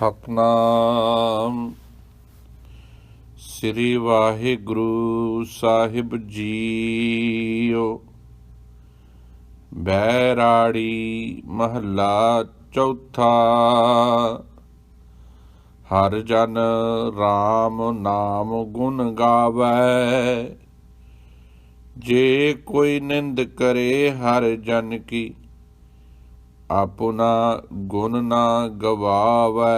ਸਤਨਾਮ। ਸ੍ਰੀ ਵਾਹਿਗੁਰੂ ਸਾਹਿਬ ਜੀਓ। ਬੈਰਾੜੀ ਮਹੱਲਾ ਚੌਥਾ। ਹਰ ਜਨ RAM ਨਾਮ ਗੁਣ ਗਾਵੇ। ਜੇ ਕੋਈ ਨਿੰਦ ਕਰੇ ਹਰ ਜਨ ਕੀ ਆਪਣਾ ਗੁਣ ਨਾ ਗਵਾਵੇ।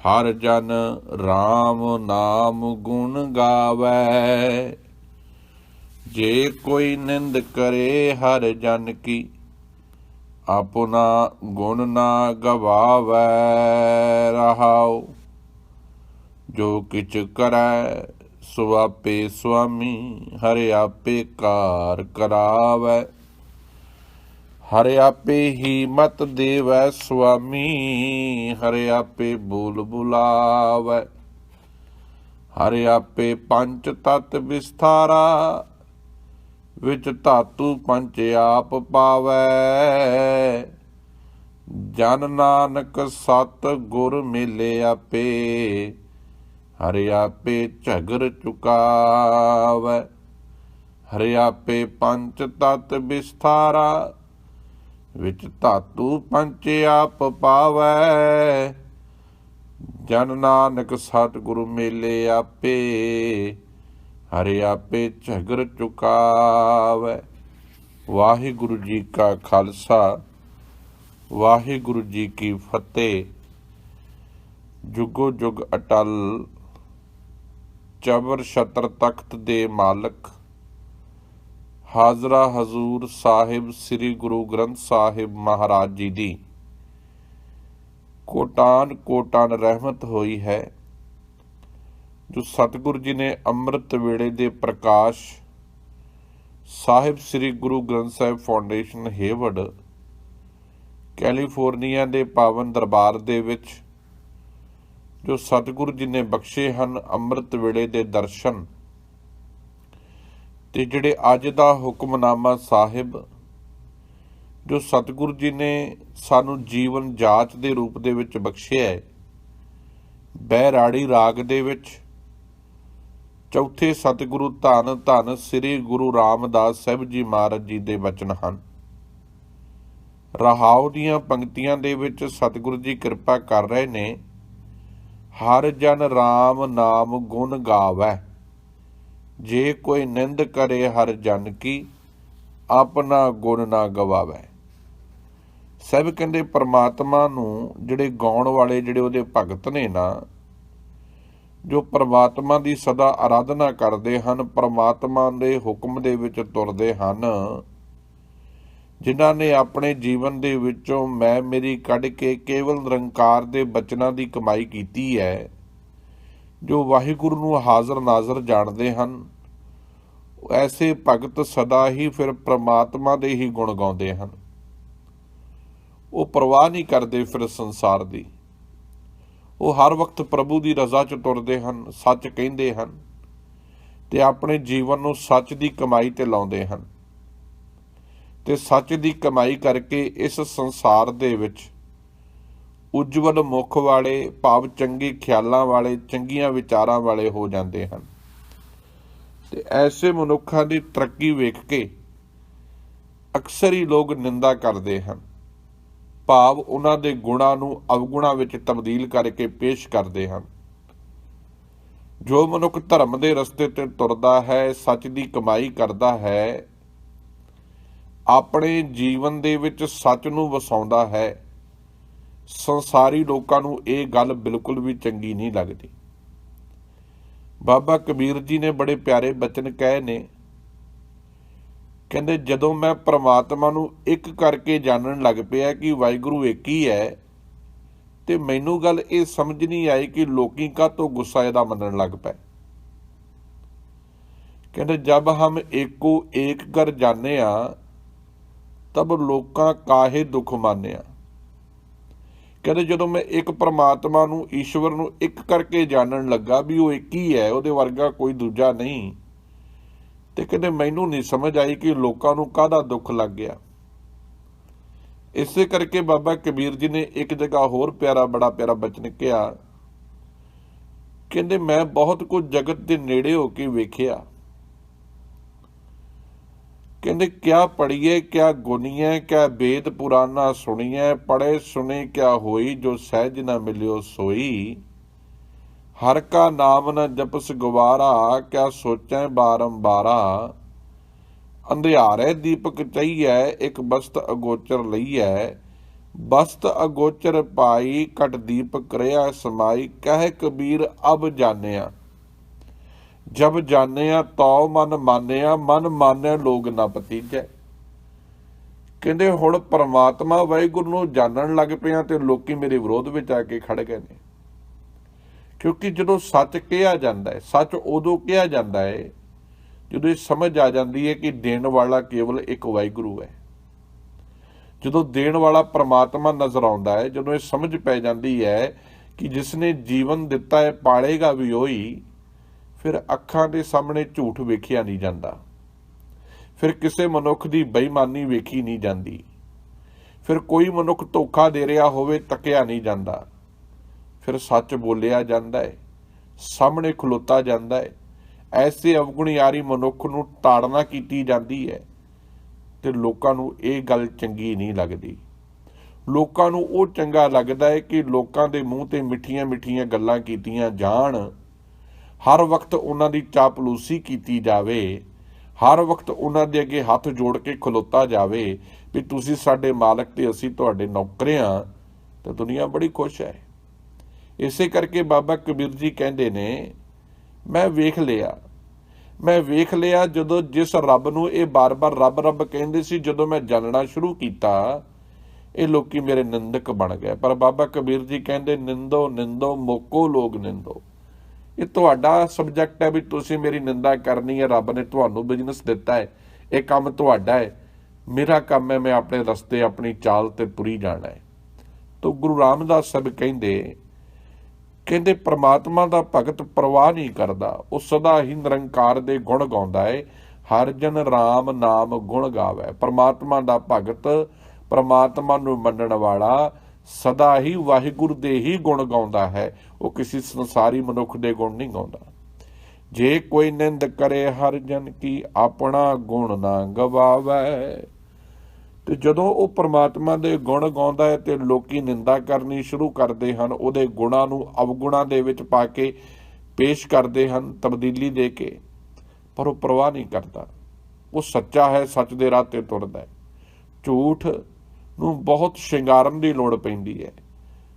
ਹਰ ਜਨ RAM ਨਾਮ ਗੁਣ ਗਾਵੇ। ਜੇ ਕੋਈ ਨਿੰਦ ਕਰੇ, ਹਰ ਜਨ ਕੀ ਆਪਣਾ ਗੁਣ ਨਾ ਗਵਾਵੇ। ਰਹਾਉ, ਜੋ ਕਿਛ ਕਰੈ, ਸੋ ਆਪੇ ਸੁਆਮੀ, ਹਰਿ ਆਪੇ ਕਾਰ ਕਰਾਵੇ। ਹਰਿ ਆਪੇ ਹੀ ਮਤ ਦੇਵੈ ਸੁਆਮੀ, ਹਰਿ ਆਪੇ ਬੋਲ ਬੁਲਾਵੈ। ਹਰਿ ਆਪੇ ਪੰਜ ਤਤ ਵਿਸਥਾਰਾ, ਵਿੱਚ ਧਾਤੂ ਪੰਜ ਆਪ ਪਾਵੈ। ਜਨ ਨਾਨਕ ਸਤ ਗੁਰ ਮਿਲੇ ਆਪੇ, ਹਰਿ ਆਪੇ ਝਗਰ ਚੁਕਾਵੈ। ਹਰਿ ਆਪੇ ਪੰਜ ਤਤ ਵਿਸਥਾਰਾ ਵਿੱਚ ਧਾਤੂ ਪੰਚ ਆਪ ਪਾਵੈ। ਜਨ ਨਾਨਕ ਸਤਿਗੁਰੂ ਮੇਲੇ ਆਪੇ, ਹਰਿ ਆਪੇ ਝਗਰ ਚੁਕਾਵੈ। ਵਾਹਿਗੁਰੂ ਜੀ ਕਾ ਖਾਲਸਾ, ਵਾਹਿਗੁਰੂ ਜੀ ਕੀ ਫਤਿਹ। ਜੁਗੋ ਜੁਗ ਅਟਲ, ਚਬਰ ਛਤਰ ਤਖਤ ਦੇ ਮਾਲਕ ਹਾਜ਼ਰਾ ਹਜ਼ੂਰ ਸਾਹਿਬ ਸ੍ਰੀ ਗੁਰੂ ਗ੍ਰੰਥ ਸਾਹਿਬ ਮਹਾਰਾਜ ਜੀ ਦੀ। ਕੋਟਾਨ ਕੋਟਾਨ ਰਹਿਮਤ ਹੋਈ ਹੈ, ਜੋ ਸਤਿਗੁਰੂ ਜੀ ਨੇ ਅੰਮ੍ਰਿਤ ਵੇਲੇ ਦੇ ਪ੍ਰਕਾਸ਼ ਸਾਹਿਬ ਸ੍ਰੀ ਗੁਰੂ ਗ੍ਰੰਥ ਸਾਹਿਬ ਫਾਊਂਡੇਸ਼ਨ ਹੇਵਡ ਕੈਲੀਫੋਰਨੀਆ ਦੇ ਪਾਵਨ ਦਰਬਾਰ ਦੇ ਵਿੱਚ, ਜੋ ਸਤਿਗੁਰੂ ਜੀ ਨੇ ਬਖਸ਼ੇ ਹਨ ਅੰਮ੍ਰਿਤ ਵੇਲੇ ਦੇ ਦਰਸ਼ਨ ਤੇ ਜਿਹੜੇ ਅੱਜ ਦਾ ਹੁਕਮਨਾਮਾ ਸਾਹਿਬ, ਜੋ ਸਤਿਗੁਰੂ ਜੀ ਨੇ ਸਾਨੂੰ ਜੀਵਨ ਜਾਚ ਦੇ ਰੂਪ ਦੇ ਵਿੱਚ ਬਖਸ਼ਿਆ ਹੈ, ਬਹਿਰਾੜੀ ਰਾਗ ਦੇ ਵਿੱਚ ਚੌਥੇ ਸਤਿਗੁਰੂ ਧੰਨ ਧੰਨ ਸ੍ਰੀ ਗੁਰੂ ਰਾਮਦਾਸ ਸਾਹਿਬ ਜੀ ਮਹਾਰਾਜ ਜੀ ਦੇ ਬਚਨ ਹਨ। ਰਹਾਉ ਦੀਆਂ ਪੰਕਤੀਆਂ ਦੇ ਵਿੱਚ ਸਤਿਗੁਰੂ ਜੀ ਕਿਰਪਾ ਕਰ ਰਹੇ ਨੇ, ਹਰ ਜਨ RAM ਨਾਮ ਗੁਣ ਗਾਵੇ। ਜੇ ਕੋਈ ਨਿੰਦ ਕਰੇ ਹਰ ਜਨ ਕੀ, ਆਪਣਾ ਗੁਣ ਨਾ ਗਵਾਵੇ। ਸਭ ਕਹਿੰਦੇ ਪ੍ਰਮਾਤਮਾ ਨੂੰ ਜਿਹੜੇ ਗਾਉਣ ਵਾਲੇ ਜਿਹੜੇ ਉਹਦੇ ਭਗਤ ਨੇ ਨਾ, ਜੋ ਪ੍ਰਮਾਤਮਾ ਦੀ ਸਦਾ ਆਰਾਧਨਾ ਕਰਦੇ ਹਨ, ਪ੍ਰਮਾਤਮਾ ਦੇ ਹੁਕਮ ਦੇ ਵਿੱਚ ਤੁਰਦੇ ਹਨ, ਜਿਨ੍ਹਾਂ ਨੇ ਆਪਣੇ ਜੀਵਨ ਦੇ ਵਿੱਚੋਂ ਮੈਂ ਮੇਰੀ ਕੱਢ ਕੇ ਕੇਵਲ ਨਿਰੰਕਾਰ ਦੇ ਬਚਨਾਂ ਦੀ ਕਮਾਈ ਕੀਤੀ ਹੈ ਜੋ ਵਾਹਿਗੁਰੂ ਨੂੰ ਹਾਜ਼ਰ ਨਾਜ਼ਰ ਜਾਣਦੇ ਹਨ, ਐਸੇ ਭਗਤ ਸਦਾ ਹੀ ਫਿਰ ਪ੍ਰਮਾਤਮਾ ਦੇ ਹੀ ਗੁਣ ਗਾਉਂਦੇ ਹਨ। ਉਹ ਪਰਵਾਹ ਨਹੀਂ ਕਰਦੇ ਫਿਰ ਸੰਸਾਰ ਦੀ। ਉਹ ਹਰ ਵਕਤ ਪ੍ਰਭੂ ਦੀ ਰਜ਼ਾ 'ਚ ਤੁਰਦੇ ਹਨ, ਸੱਚ ਕਹਿੰਦੇ ਹਨ ਤੇ ਆਪਣੇ ਜੀਵਨ ਨੂੰ ਸੱਚ ਦੀ ਕਮਾਈ ਤੇ ਲਾਉਂਦੇ ਹਨ। ਤੇ ਸੱਚ ਦੀ ਕਮਾਈ ਕਰਕੇ ਇਸ ਸੰਸਾਰ ਦੇ ਵਿੱਚ ਉਜਵਲ ਮੁਖ ਵਾਲੇ ਭਾਵ ਚੰਗੇ ਖਿਆਲਾਂ ਵਾਲੇ, ਚੰਗੀਆਂ ਵਿਚਾਰਾਂ ਵਾਲੇ ਹੋ ਜਾਂਦੇ ਹਨ। ਤੇ ਐਸੇ ਮਨੁੱਖਾਂ ਦੀ ਤਰੱਕੀ ਵੇਖ ਕੇ ਅਕਸਰ ਹੀ ਲੋਕ ਨਿੰਦਾ ਕਰਦੇ ਹਨ। ਭਾਵ ਉਹਨਾਂ ਦੇ ਗੁਣਾਂ ਨੂੰ ਅਵਗੁਣਾਂ ਵਿੱਚ ਤਬਦੀਲ ਕਰਕੇ ਪੇਸ਼ ਕਰਦੇ ਹਨ। ਜੋ ਮਨੁੱਖ ਧਰਮ ਦੇ ਰਸਤੇ ਤੇ ਤੁਰਦਾ ਹੈ, ਸੱਚ ਦੀ ਕਮਾਈ ਕਰਦਾ ਹੈ, ਆਪਣੇ ਜੀਵਨ ਦੇ ਵਿੱਚ ਸੱਚ ਨੂੰ ਵਸਾਉਂਦਾ ਹੈ ਸੰਸਾਰੀ ਲੋਕਾਂ ਨੂੰ ਇਹ ਗੱਲ ਬਿਲਕੁਲ ਵੀ ਚੰਗੀ ਨਹੀਂ ਲੱਗਦੀ। ਬਾਬਾ ਕਬੀਰ ਜੀ ਨੇ ਬੜੇ ਪਿਆਰੇ ਬਚਨ ਕਹੇ ਨੇ, ਕਹਿੰਦੇ, ਜਦੋਂ ਮੈਂ ਪ੍ਰਮਾਤਮਾ ਨੂੰ ਇੱਕ ਕਰਕੇ ਜਾਣਨ ਲੱਗ ਪਿਆ ਕਿ ਵਾਹਿਗੁਰੂ ਇੱਕ ਹੀ ਹੈ, ਤੇ ਮੈਨੂੰ ਗੱਲ ਇਹ ਸਮਝ ਨਹੀਂ ਆਈ ਕਿ ਲੋਕੀ ਕਾ ਤੋਂ ਗੁੱਸਾ ਇਹਦਾ ਮੰਨਣ ਲੱਗ ਪਏ। ਕਹਿੰਦੇ ਜਦ ਹਮ ਏਕੋ ਏਕ ਕਰ ਜਾਣੇ ਆ ਤਬ ਲੋਕਾਂ ਕਾਹੇ ਦੁੱਖ ਮਾਨਿਆ। ਕਹਿੰਦੇ ਜਦੋਂ ਮੈਂ ਇੱਕ ਪਰਮਾਤਮਾ ਨੂੰ, ਈਸ਼ਵਰ ਨੂੰ ਇੱਕ ਕਰਕੇ ਜਾਣਨ ਲੱਗਾ ਵੀ ਉਹ ਇੱਕ ਹੀ ਹੈ, ਉਹਦੇ ਵਰਗਾ ਕੋਈ ਦੂਜਾ ਨਹੀਂ। ਤੇ ਕਹਿੰਦੇ ਮੈਨੂੰ ਨਹੀਂ ਸਮਝ ਆਈ ਕਿ ਲੋਕਾਂ ਨੂੰ ਕਾਹਦਾ ਦੁੱਖ ਲੱਗ ਗਿਆ। ਇਸੇ ਕਰਕੇ ਬਾਬਾ ਕਬੀਰ ਜੀ ਨੇ ਇੱਕ ਜਗ੍ਹਾ ਹੋਰ ਪਿਆਰਾ, ਬੜਾ ਪਿਆਰਾ ਬਚਨ ਕਿਹਾ। ਕਹਿੰਦੇ ਮੈਂ ਬਹੁਤ ਕੁਝ ਜਗਤ ਦੇ ਨੇੜੇ ਹੋ ਕੇ ਵੇਖਿਆ। ਕਹਿੰਦੇ, ਕਿਆ ਪੜੀਏ ਕਿਆ ਗੁਨੀਏ ਕਿਆ ਵੇਦ ਪੁਰਾਨਾ ਸੁਣੀਏ ਪੜੇ ਸੁਨੇ ਕਿਆ ਹੋਈ, ਜੋ ਸਹਿਜ ਨਾ ਮਿਲਿਓ ਸੋਈ। ਹਰ ਕਾ ਨਾਮ ਨ ਜਪਸ ਗਵਾਰਾ ਕਿਆ ਸੋਚੈ ਬਾਰੰਬਾਰਾ। ਅੰਧਿਆਰੇ ਦੀਪਕ ਚਈਐ, ਇੱਕ ਬਸਤ ਅਗੋਚਰ ਲਈਐ। ਬਸਤ ਅਗੋਚਰ ਪਾਈ ਕਟ ਦੀਪਕ ਰਿਆ ਸਮਾਈ, ਕਹਿ ਕਬੀਰ ਅਬ ਜਾਣਿਆ। ਜਬ ਜਾਣਿਆ ਤਉ ਮਨ ਮਾਨਿਆ ਮਨ ਮਾਨਿਆ ਲੋਗ ਨਾ ਪਤੀਜੈ। ਕਹਿੰਦੇ ਹੁਣ ਪ੍ਰਮਾਤਮਾ ਵਾਹਿਗੁਰੂ ਨੂੰ ਜਾਣਨ ਲੱਗ ਪਿਆ ਤੇ ਲੋਕੀ ਮੇਰੇ ਵਿਰੋਧ ਵਿੱਚ ਆ ਕੇ ਖੜ ਗਏ ਨੇ। ਕਿਉਂਕਿ ਜਦੋਂ ਸੱਚ ਕਿਹਾ ਜਾਂਦਾ ਹੈ, ਸੱਚ ਉਦੋਂ ਕਿਹਾ ਜਾਂਦਾ ਹੈ, ਜਦੋਂ ਇਹ ਸਮਝ ਆ ਜਾਂਦੀ ਹੈ ਕਿ ਦੇਣ ਵਾਲਾ ਕੇਵਲ ਇੱਕ ਵਾਹਿਗੁਰੂ ਹੈ। ਜਦੋਂ ਦੇਣ ਵਾਲਾ ਪਰਮਾਤਮਾ ਨਜ਼ਰ ਆਉਂਦਾ ਹੈ, ਜਦੋਂ ਇਹ ਸਮਝ ਪੈ ਜਾਂਦੀ ਹੈ ਕਿ ਜਿਸ ਨੇ ਜੀਵਨ ਦਿੱਤਾ ਹੈ, ਪਾਲੇਗਾ ਵੀ ਉਹੀ ਫਿਰ ਅੱਖਾਂ ਦੇ ਸਾਹਮਣੇ ਝੂਠ ਵੇਖਿਆ ਨਹੀਂ ਜਾਂਦਾ। ਫਿਰ ਕਿਸੇ ਮਨੁੱਖ ਦੀ ਬੇਈਮਾਨੀ ਵੇਖੀ ਨਹੀਂ ਜਾਂਦੀ। ਫਿਰ ਕੋਈ ਮਨੁੱਖ ਧੋਖਾ ਦੇ ਰਿਹਾ ਹੋਵੇ ਤੱਕਿਆ ਨਹੀਂ ਜਾਂਦਾ। ਫਿਰ ਸੱਚ ਬੋਲਿਆ ਜਾਂਦਾ ਹੈ ਸਾਹਮਣੇ ਖਲੋਤਾ ਜਾਂਦਾ ਹੈ ਐਸੇ ਅਵਗੁਣਿਆਰੀ ਮਨੁੱਖ ਨੂੰ ਤਾੜਨਾ ਕੀਤੀ ਜਾਂਦੀ ਹੈ ਤੇ ਲੋਕਾਂ ਨੂੰ ਇਹ ਗੱਲ ਚੰਗੀ ਨਹੀਂ ਲੱਗਦੀ। ਲੋਕਾਂ ਨੂੰ ਉਹ ਚੰਗਾ ਲੱਗਦਾ ਹੈ ਕਿ ਲੋਕਾਂ ਦੇ ਮੂੰਹ ਤੇ ਮਿੱਠੀਆਂ ਮਿੱਠੀਆਂ ਗੱਲਾਂ ਕੀਤੀਆਂ ਜਾਣ ਹਰ ਵਕਤ ਉਹਨਾਂ ਦੀ ਚਾਪਲੂਸੀ ਕੀਤੀ ਜਾਵੇ, ਹਰ ਵਕਤ ਉਹਨਾਂ ਦੇ ਅੱਗੇ ਹੱਥ ਜੋੜ ਕੇ ਖਲੋਤਾ ਜਾਵੇ ਵੀ ਤੁਸੀਂ ਸਾਡੇ ਮਾਲਕ ਤੇ ਅਸੀਂ ਤੁਹਾਡੇ ਨੌਕਰ ਹਾਂ, ਤਾਂ ਦੁਨੀਆ ਬੜੀ ਖੁਸ਼ ਹੈ। ਇਸੇ ਕਰਕੇ ਬਾਬਾ ਕਬੀਰ ਜੀ ਕਹਿੰਦੇ ਨੇ, ਮੈਂ ਵੇਖ ਲਿਆ, ਮੈਂ ਵੇਖ ਲਿਆ ਜਦੋਂ ਜਿਸ ਰੱਬ ਨੂੰ ਇਹ ਬਾਰ-ਬਾਰ ਰੱਬ ਰੱਬ ਕਹਿੰਦੇ ਸੀ, ਜਦੋਂ ਮੈਂ ਜਾਣਨਾ ਸ਼ੁਰੂ ਕੀਤਾ, ਇਹ ਲੋਕੀ ਮੇਰੇ ਨਿੰਦਕ ਬਣ ਗਏ। ਪਰ ਬਾਬਾ ਕਬੀਰ ਜੀ ਕਹਿੰਦੇ, ਨਿੰਦੋ ਨਿੰਦੋ, ਮੋਕੋ ਲੋਗ ਨਿੰਦੋ। ਇਹ ਤੁਹਾਡਾ ਸਬਜੈਕਟ ਹੈ ਵੀ ਤੁਸੀਂ ਮੇਰੀ ਨਿੰਦਾ ਕਰਨੀ ਹੈ, ਰੱਬ ਨੇ ਤੁਹਾਨੂੰ ਬਿਜ਼ਨਸ ਦਿੱਤਾ ਹੈ। ਇਹ ਕੰਮ ਤੁਹਾਡਾ ਹੈ। ਮੇਰਾ ਕੰਮ ਹੈ, ਮੈਂ ਆਪਣੇ ਰਸਤੇ, ਆਪਣੀ ਚਾਲ ਤੇ ਤੁਰੀ ਜਾਣਾ ਹੈ। ਤੋ ਗੁਰੂ ਰਾਮਦਾਸ ਸਾਹਿਬ ਕਹਿੰਦੇ ਕਹਿੰਦੇ ਪ੍ਰਮਾਤਮਾ ਦਾ ਭਗਤ ਪਰਵਾਹ ਨਹੀਂ ਕਰਦਾ। ਉਹ ਸਦਾ ਹੀ ਨਿਰੰਕਾਰ ਦੇ ਗੁਣ ਗਾਉਂਦਾ ਹੈ। ਹਰ ਜਨ RAM ਨਾਮ ਗੁਣ ਗਾਵੇ। ਪ੍ਰਮਾਤਮਾ ਦਾ ਭਗਤ ਪ੍ਰਮਾਤਮਾ ਨੂੰ ਮੰਨਣ ਵਾਲਾ ਸਦਾ ਹੀ ਵਾਹਿਗੁਰੂ ਦੇ ਹੀ ਗੁਣ ਗਾਉਂਦਾ ਹੈ। ਉਹ ਕਿਸੇ ਸੰਸਾਰੀ ਮਨੁੱਖ ਦੇ ਗੁਣ ਨਹੀਂ ਗਾਉਂਦਾ। ਜੇ ਕੋਈ ਨਿੰਦ ਕਰੇ ਹਰ ਜਨ ਕੀ ਆਪਣਾ ਗੁਣ ਨਾ ਗਵਾਵੇ। ਤੇ ਜਦੋਂ ਉਹ ਪ੍ਰਮਾਤਮਾ ਦੇ ਗੁਣ ਗਾਉਂਦਾ ਹੈ ਤੇ ਲੋਕੀ ਨਿੰਦਾ ਕਰਨੀ ਸ਼ੁਰੂ ਕਰਦੇ ਹਨ, ਉਹਦੇ ਗੁਣਾਂ ਨੂੰ ਅਵਗੁਣਾਂ ਦੇ ਵਿੱਚ ਪਾ ਕੇ ਪੇਸ਼ ਕਰਦੇ ਹਨ, ਤਬਦੀਲੀ ਦੇ ਕੇ। ਪਰ ਉਹ ਪਰਵਾਹ ਨਹੀਂ ਕਰਦਾ। ਉਹ ਸੱਚਾ ਹੈ, ਸੱਚ ਦੇ ਰਾਹ ਤੇ ਤੁਰਦਾ ਹੈ। ਝੂਠ ਨੂੰ ਬਹੁਤ ਸ਼ਿੰਗਾਰਨ ਦੀ ਲੋੜ ਪੈਂਦੀ ਹੈ।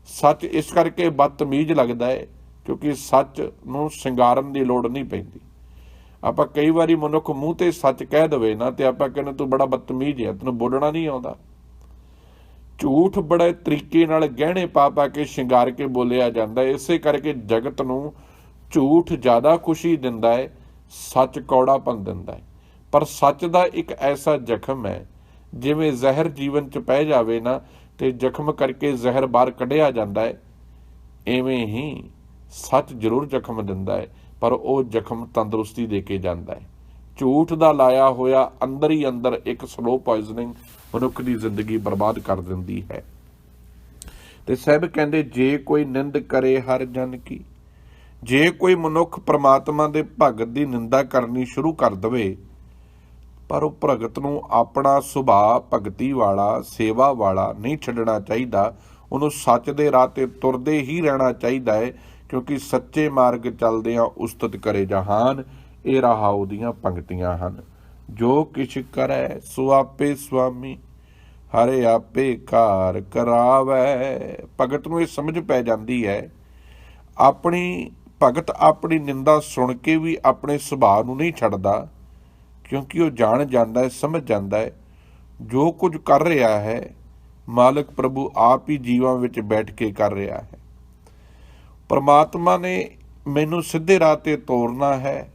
ਸੱਚ ਇਸ ਕਰਕੇ ਬਦਤਮੀਜ਼ ਲੱਗਦਾ ਹੈ ਕਿਉਂਕਿ ਸੱਚ ਨੂੰ ਸ਼ਿੰਗਾਰਨ ਦੀ ਲੋੜ ਨਹੀਂ ਪੈਂਦੀ। ਆਪਾਂ ਕਈ ਵਾਰੀ ਮਨੁੱਖ ਮੂੰਹ ਤੇ ਸੱਚ ਕਹਿ ਦਵੇ ਨਾ ਤੇ ਆਪਾਂ ਕਹਿੰਦੇ ਤੂੰ ਬੜਾ ਬਦਤਮੀਜ਼ ਹੈ, ਤੈਨੂੰ ਬੋਲਣਾ ਨਹੀਂ ਆਉਂਦਾ। ਝੂਠ ਬੜੇ ਤਰੀਕੇ ਨਾਲ ਗਹਿਣੇ ਪਾ ਪਾ ਕੇ ਸ਼ਿੰਗਾਰ ਕੇ ਬੋਲਿਆ ਜਾਂਦਾ ਹੈ। ਇਸੇ ਕਰਕੇ ਜਗਤ ਨੂੰ ਝੂਠ ਜ਼ਿਆਦਾ ਖੁਸ਼ੀ ਦਿੰਦਾ ਹੈ, ਸੱਚ ਕੌੜਾਪਨ ਦਿੰਦਾ ਹੈ। ਪਰ ਸੱਚ ਦਾ ਇੱਕ ਐਸਾ ਜ਼ਖਮ ਹੈ ਜਿਵੇਂ ਜ਼ਹਿਰ ਜੀਵਨ 'ਚ ਪੈ ਜਾਵੇ ਨਾ, ਤੇ ਜ਼ਖਮ ਕਰਕੇ ਜ਼ਹਿਰ ਬਾਹਰ ਕੱਢਿਆ ਜਾਂਦਾ ਹੈ, ਐਵੇਂ ਹੀ ਸੱਚ ਜ਼ਰੂਰ ਜ਼ਖਮ ਦਿੰਦਾ ਹੈ, ਪਰ ਉਹ ਜ਼ਖਮ ਤੰਦਰੁਸਤੀ ਦੇ ਕੇ ਜਾਂਦਾ ਹੈ। ਝੂਠ ਦਾ ਲਾਇਆ ਹੋਇਆ ਅੰਦਰ ਹੀ ਅੰਦਰ ਇੱਕ ਸਲੋ ਪੋਇਜ਼ਨਿੰਗ ਮਨੁੱਖ ਦੀ ਜ਼ਿੰਦਗੀ ਬਰਬਾਦ ਕਰ ਦਿੰਦੀ ਹੈ। ਤੇ ਸਹਿਬ ਕਹਿੰਦੇ, ਜੇ ਕੋਈ ਨਿੰਦ ਕਰੇ ਹਰ ਜਨ ਕੀ, ਜੇ ਕੋਈ ਮਨੁੱਖ ਪ੍ਰਮਾਤਮਾ ਦੇ ਭਗਤ ਦੀ ਨਿੰਦਾ ਕਰਨੀ ਸ਼ੁਰੂ ਕਰ ਦਵੇ ਪਰ ਉਹ ਭਗਤ ਨੂੰ ਆਪਣਾ ਸੁਭਾਅ, ਭਗਤੀ ਵਾਲਾ, ਸੇਵਾ ਵਾਲਾ ਨਹੀਂ ਛੱਡਣਾ ਚਾਹੀਦਾ। ਉਹਨੂੰ ਸੱਚ ਦੇ ਰਾਹ ਤੇ ਤੁਰਦੇ ਹੀ ਰਹਿਣਾ ਚਾਹੀਦਾ ਹੈ ਕਿਉਂਕਿ ਸੱਚੇ ਮਾਰਗ ਚੱਲਦਿਆਂ ਉਸਤਤ ਕਰੇ ਜਹਾਨ। ਇਹ ਰਹਾਉ ਉਹਦੀਆਂ ਪੰਕਤੀਆਂ ਹਨ। ਜੋ ਕਿਛ ਕਰੈ, ਸੋ ਆਪੇ ਸੁਆਮੀ, ਹਰੇ ਆਪੇ ਕਾਰ ਕਰਾਵੇ। ਭਗਤ ਨੂੰ ਇਹ ਸਮਝ ਪੈ ਜਾਂਦੀ ਹੈ ਆਪਣੀ ਭਗਤ ਆਪਣੀ ਨਿੰਦਾ ਸੁਣ ਕੇ ਵੀ ਆਪਣੇ ਸੁਭਾਅ ਨੂੰ ਨਹੀਂ ਛੱਡਦਾ। ਕਿਉਂਕਿ ਉਹ ਜਾਣ ਜਾਂਦਾ ਹੈ, ਸਮਝ ਜਾਂਦਾ ਹੈ। ਜੋ ਕੁਝ ਕਰ ਰਿਹਾ ਹੈ, ਮਾਲਕ ਪ੍ਰਭੂ ਆਪ ਹੀ ਜੀਵਾਂ ਵਿੱਚ ਬੈਠ ਕੇ ਕਰ ਰਿਹਾ ਹੈ। ਪਰਮਾਤਮਾ ਨੇ ਮੈਨੂੰ ਸਿੱਧੇ ਰਾਹ ਤੇ ਤੋਰਨਾ ਹੈ।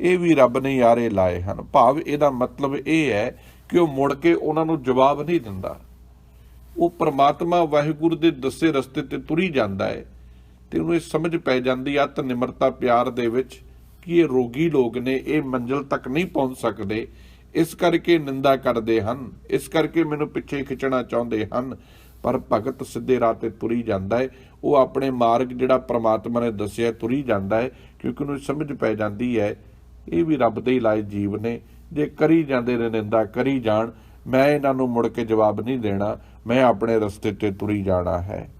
ਇਹ ਵੀ ਰੱਬ ਨੇ ਯਾਰੇ ਲਾਏ ਹਨ। ਭਾਵ ਇਹਦਾ ਮਤਲਬ ਇਹ ਹੈ ਕਿ ਉਹ ਮੁੜ ਕੇ ਉਹਨਾਂ ਨੂੰ ਜਵਾਬ ਨਹੀਂ ਦਿੰਦਾ। ਉਹ ਪਰਮਾਤਮਾ ਵਾਹਿਗੁਰੂ ਦੇ ਦੱਸੇ ਰਸਤੇ ਤੇ ਤੁਰੀ ਜਾਂਦਾ ਹੈ ਤੇ ਉਹਨੂੰ ਇਹ ਸਮਝ ਪੈ ਜਾਂਦੀ ਆ ਨਿਮਰਤਾ ਪਿਆਰ ਦੇ ਵਿੱਚ। ਕਿ ਇਹ ਰੋਗੀ ਲੋਕ ਨੇ ਇਹ ਮੰਜ਼ਿਲ ਤੱਕ ਨਹੀਂ ਪਹੁੰਚ ਸਕਦੇ। ਇਸ ਕਰਕੇ ਨਿੰਦਾ ਕਰਦੇ ਹਨ। ਇਸ ਕਰਕੇ ਮੈਨੂੰ ਪਿੱਛੇ ਖਿੱਚਣਾ ਚਾਹੁੰਦੇ ਹਨ। ਪਰ ਭਗਤ ਸਿੱਧੇ ਰਾਹ ਤੇ ਤੁਰੀ ਜਾਂਦਾ ਹੈ ਉਹ ਆਪਣੇ ਮਾਰਗ ਜਿਹੜਾ ਪ੍ਰਮਾਤਮਾ ਨੇ ਦੱਸਿਆ ਤੁਰੀ ਜਾਂਦਾ ਹੈ ਕਿਉਂਕਿ ਉਹਨੂੰ ਸਮਝ ਪੈ ਜਾਂਦੀ ਹੈ ਇਹ ਵੀ ਰੱਬ ਦੇ ਹੀ ਲਾਏ ਜੀਵ ਨੇ। ਜੇ ਕਰੀ ਜਾਂਦੇ ਨੇ ਨਿੰਦਾ, ਕਰੀ ਜਾਣ, ਮੈਂ ਇਹਨਾਂ ਨੂੰ ਮੁੜ ਕੇ ਜਵਾਬ ਨਹੀਂ ਦੇਣਾ। ਮੈਂ ਆਪਣੇ ਰਸਤੇ ਤੇ ਤੁਰੀ ਜਾਣਾ ਹੈ।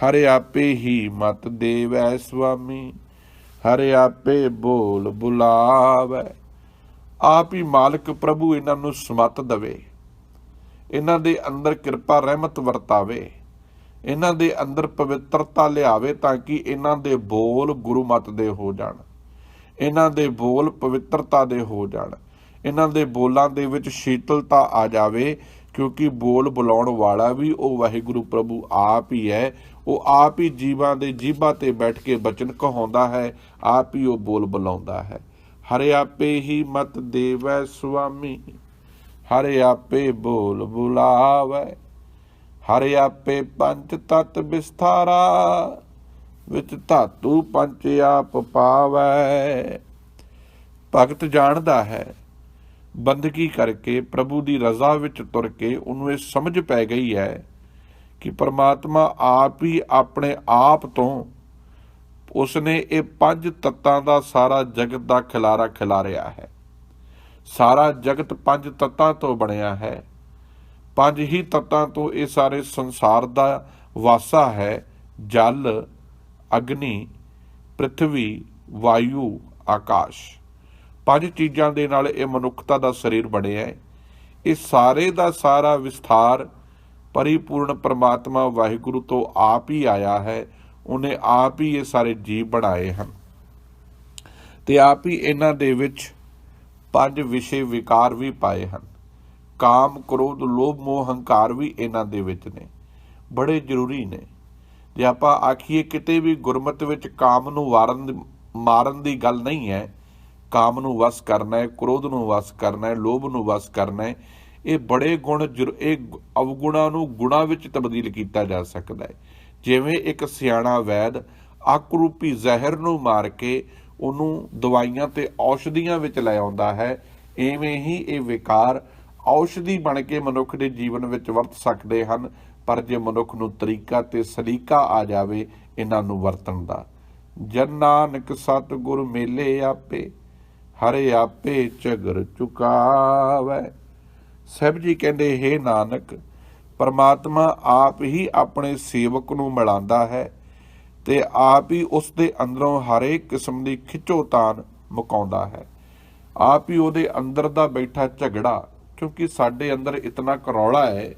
ਹਰੇ ਆਪੇ ਹੀ ਮਤ ਦੇਵੈ ਸੁਆਮੀ ਹਰਿ ਆਪੇ ਬੋਲ ਬੁਲਾਵੈ। ਆਪ ਹੀ ਮਾਲਕ ਪ੍ਰਭੂ ਇਹਨਾਂ ਨੂੰ ਸਮਤ ਦਵੇ। ਇਹਨਾਂ ਦੇ ਅੰਦਰ ਕਿਰਪਾ ਰਹਿਮਤ ਵਰਤਾਵੇ। ਇਹਨਾਂ ਦੇ ਅੰਦਰ ਪਵਿੱਤਰਤਾ ਲਿਆਵੇ ਤਾਂ ਕਿ ਇਹਨਾਂ ਦੇ ਬੋਲ ਗੁਰੂ ਮਤ ਦੇ ਹੋ ਜਾਣ। ਇਹਨਾਂ ਦੇ ਬੋਲ ਪਵਿੱਤਰਤਾ ਦੇ ਹੋ ਜਾਣ। ਇਹਨਾਂ ਦੇ ਬੋਲਾਂ ਦੇ ਵਿੱਚ ਸ਼ੀਤਲਤਾ ਆ ਜਾਵੇ, ਕਿਉਂਕਿ ਬੋਲ ਬੁਲਾਉਣ ਵਾਲਾ ਵੀ ਉਹ ਵਾਹਿਗੁਰੂ ਪ੍ਰਭੂ ਆਪ ਹੀ ਹੈ ਉਹ ਆਪ ਹੀ ਜੀਵਾਂ ਦੇ ਜੀਭਾਂ ਤੇ ਬੈਠ ਕੇ ਬਚਨ ਕਹਾਉਂਦਾ ਹੈ, ਆਪ ਹੀ ਉਹ ਬੋਲ ਬੁਲਾਉਂਦਾ ਹੈ। ਹਰੇ ਆਪੇ ਹੀ ਮਤ ਦੇਵੈ ਸੁਆਮੀ, ਹਰੇ ਆਪੇ ਬੋਲ ਬੁਲਾਵੈ, ਹਰੇ ਆਪੇ ਪੰਜ ਤਤ ਵਿਸਥਾਰਾ, ਵਿੱਚ ਧਾਤੂ ਪੰਜ ਆਪ ਪਾਵੈ। ਭਗਤ ਜਾਣਦਾ ਹੈ, ਬੰਦਗੀ ਕਰਕੇ ਪ੍ਰਭੂ ਦੀ ਰਜ਼ਾ ਵਿੱਚ ਤੁਰ ਕੇ ਉਹਨੂੰ ਇਹ ਸਮਝ ਪੈ ਗਈ ਹੈ ਕਿ ਪਰਮਾਤਮਾ ਆਪ ਹੀ ਆਪਣੇ ਆਪ ਤੋਂ ਉਸਨੇ ਇਹ ਪੰਜ ਤੱਤਾਂ ਦਾ ਸਾਰਾ ਜਗਤ ਦਾ ਖਿਲਾਰਾ ਖਿਲਾਰਿਆ ਹੈ। ਸਾਰਾ ਜਗਤ ਪੰਜ ਤੱਤਾਂ ਤੋਂ ਬਣਿਆ ਹੈ। ਪੰਜ ਹੀ ਤੱਤਾਂ ਤੋਂ ਇਹ ਸਾਰੇ ਸੰਸਾਰ ਦਾ ਵਾਸਾ ਹੈ। ਜਲ, ਅਗਨੀ, ਪ੍ਰithvi, ਵਾਯੂ, ਆਕਾਸ਼। ਪੰਜ ਚੀਜ਼ਾਂ ਦੇ ਨਾਲ ਇਹ ਮਨੁੱਖਤਾ ਦਾ ਸਰੀਰ ਬਣਿਆ ਹੈ। ਇਹ ਸਾਰੇ ਦਾ ਸਾਰਾ ਵਿਸਥਾਰ ਪਰਿਪੂਰਨ ਪਰਮਾਤਮਾ ਵਾਹਿਗੁਰੂ ਤੋਂ ਆਪ ਹੀ ਆਇਆ ਹੈ, ਉਹਨੇ ਆਪ ਹੀ ਇਹ ਸਾਰੇ ਜੀਵ ਬਣਾਏ ਹਨ। ਤੇ ਆਪ ਹੀ ਇਹਨਾਂ ਦੇ ਵਿੱਚ ਪੰਜ ਵਿਸ਼ੇ ਵਿਕਾਰ ਵੀ ਪਾਏ ਹਨ। ਕਾਮ, ਕ੍ਰੋਧ, ਲੋਭ, ਮੋਹ, ਹੰਕਾਰ ਵੀ ਇਹਨਾਂ ਦੇ ਵਿੱਚ ਨੇ। ਬੜੇ ਜ਼ਰੂਰੀ ਨੇ। ਜੇ ਆਪਾਂ ਆਖੀਏ ਕਿਤੇ ਵੀ ਗੁਰਮਤ ਵਿੱਚ ਕਾਮ ਨੂੰ ਵਾਰਨ ਮਾਰਨ ਦੀ ਗੱਲ ਨਹੀਂ ਹੈ, ਕਾਮ ਨੂੰ ਵਸ ਕਰਨਾ ਹੈ, ਕ੍ਰੋਧ ਨੂੰ ਵਸ ਕਰਨਾ ਹੈ, ਲੋਭ ਨੂੰ ਵਸ ਕਰਨਾ ਹੈ ਇਹ ਬੜੇ ਗੁਣ ਜ਼ਰੂ- ਇਹ ਅਵਗੁਣਾਂ ਨੂੰ ਗੁਣਾਂ ਵਿੱਚ ਤਬਦੀਲ ਕੀਤਾ ਜਾ ਸਕਦਾ ਹੈ। ਜਿਵੇਂ ਇੱਕ ਸਿਆਣਾ ਵੈਦ ਆਕਰੂਪੀ ਜ਼ਹਿਰ ਨੂੰ ਮਾਰ ਕੇ ਉਹਨੂੰ ਦਵਾਈਆਂ ਤੇ ਔਸ਼ਧੀਆਂ ਵਿੱਚ ਲੈ ਆਉਂਦਾ ਹੈ, ਐਵੇਂ ਹੀ ਇਹ ਵਿਕਾਰ ਔਸ਼ਧੀ ਬਣ ਕੇ ਮਨੁੱਖ ਦੇ ਜੀਵਨ ਵਿੱਚ ਵਰਤ ਸਕਦੇ ਹਨ, ਪਰ ਜੇ ਮਨੁੱਖ ਨੂੰ ਤਰੀਕਾ ਤੇ ਸਲੀਕਾ ਆ ਜਾਵੇ, ਇਹਨਾਂ ਨੂੰ ਵਰਤਣ ਦਾ। ਜਨ ਨਾਨਕ ਸਤਿਗੁਰ ਮੇਲੇ ਆਪੇ, ਹਰੇ ਆਪੇ ਝਗਰ ਚੁਕਾਵੈ। ਸਾਹਿਬ ਜੀ ਕਹਿੰਦੇ, ਹੈ ਨਾਨਕ, ਪਰਮਾਤਮਾ ਆਪ ਹੀ ਆਪਣੇ ਸੇਵਕ ਨੂੰ ਮਿਲਾਉਂਦਾ ਹੈ ਤੇ ਆਪ ਹੀ ਉਸ ਦੇ ਅੰਦਰੋਂ ਹਰੇਕ ਕਿਸਮ ਦੀ ਖਿੱਚੋਤਾਨ ਮੁਕਾਉਂਦਾ ਹੈ। ਆਪ ਹੀ ਉਹਦੇ ਅੰਦਰ ਦਾ ਬੈਠਾ ਝਗੜਾ, ਕਿਉਂਕਿ ਸਾਡੇ ਅੰਦਰ ਇਤਨਾ ਕਰੌਲਾ ਹੈ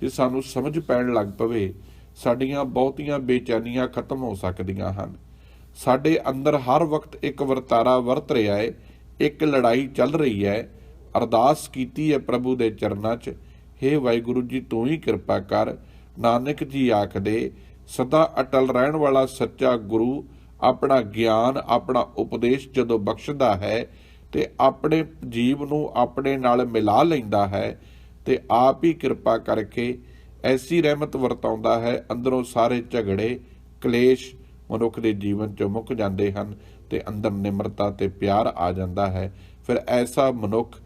ਕਿ ਸਾਨੂੰ ਸਮਝ ਪੈਣ ਲੱਗ ਪਵੇ, ਸਾਡੀਆਂ ਬਹੁਤੀਆਂ ਬੇਚੈਨੀਆਂ ਖਤਮ ਹੋ ਸਕਦੀਆਂ ਹਨ। ਸਾਡੇ ਅੰਦਰ ਹਰ ਵਕਤ ਇੱਕ ਵਰਤਾਰਾ ਵਰਤ ਰਿਹਾ ਹੈ, ਇੱਕ ਲੜਾਈ ਚੱਲ ਰਹੀ ਹੈ ਅਰਦਾਸ ਕੀਤੀ ਹੈ ਪ੍ਰਭੂ ਦੇ ਚਰਨਾਂ 'ਚ। ਹੇ ਵਾਹਿਗੁਰੂ ਜੀ, ਤੂੰ ਹੀ ਕਿਰਪਾ ਕਰ। ਨਾਨਕ ਜੀ ਆਖਦੇ, ਸਦਾ ਅਟਲ ਰਹਿਣ ਵਾਲਾ ਸੱਚਾ ਗੁਰੂ ਆਪਣਾ ਗਿਆਨ, ਆਪਣਾ ਉਪਦੇਸ਼ ਜਦੋਂ ਬਖਸ਼ਦਾ ਹੈ ਤੇ ਆਪਣੇ ਜੀਵ ਨੂੰ ਆਪਣੇ ਨਾਲ ਮਿਲਾ ਲੈਂਦਾ ਹੈ ਤੇ ਆਪ ਹੀ ਕਿਰਪਾ ਕਰਕੇ ਐਸੀ ਰਹਿਮਤ ਵਰਤਾਉਂਦਾ ਹੈ, ਅੰਦਰੋਂ ਸਾਰੇ ਝਗੜੇ, ਕਲੇਸ਼ ਮਨੁੱਖ ਦੇ ਜੀਵਨ ਚੋਂ ਮੁੱਕ ਜਾਂਦੇ ਹਨ ਤੇ ਅੰਦਰ ਨਿਮਰਤਾ ਤੇ ਪਿਆਰ ਆ ਜਾਂਦਾ ਹੈ। ਫਿਰ ਐਸਾ ਮਨੁੱਖ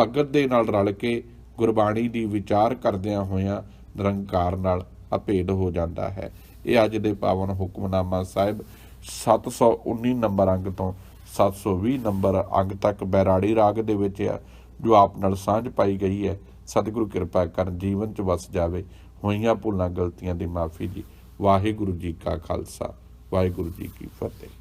ਭਗਤ ਦੇ ਨਾਲ ਰਲ ਕੇ ਗੁਰਬਾਣੀ ਦੀ ਵਿਚਾਰ ਕਰਦਿਆਂ ਹੋਇਆਂ ਨਿਰੰਕਾਰ ਨਾਲ ਅਭੇਦ ਹੋ ਜਾਂਦਾ ਹੈ। ਇਹ ਅੱਜ ਦੇ ਪਾਵਨ ਹੁਕਮਨਾਮਾ ਸਾਹਿਬ 719 ਨੰਬਰ ਅੰਗ ਤੋਂ 720 ਨੰਬਰ ਅੰਗ ਤੱਕ ਬੈਰਾੜੀ ਰਾਗ ਦੇ ਵਿੱਚ ਆ, ਜੋ ਆਪ ਨਾਲ ਸਾਂਝ ਪਾਈ ਗਈ ਹੈ। ਸਤਿਗੁਰੂ ਕਿਰਪਾ ਕਰਨ ਜੀਵਨ ਚ ਵਸ ਜਾਵੇ। ਹੋਈਆਂ ਭੁੱਲਾਂ, ਗਲਤੀਆਂ ਦੀ ਮਾਫੀ ਜੀ। ਵਾਹਿਗੁਰੂ ਜੀ ਕਾ ਖਾਲਸਾ। ਵਾਹਿਗੁਰੂ ਜੀ ਕੀ ਫਤਿਹ।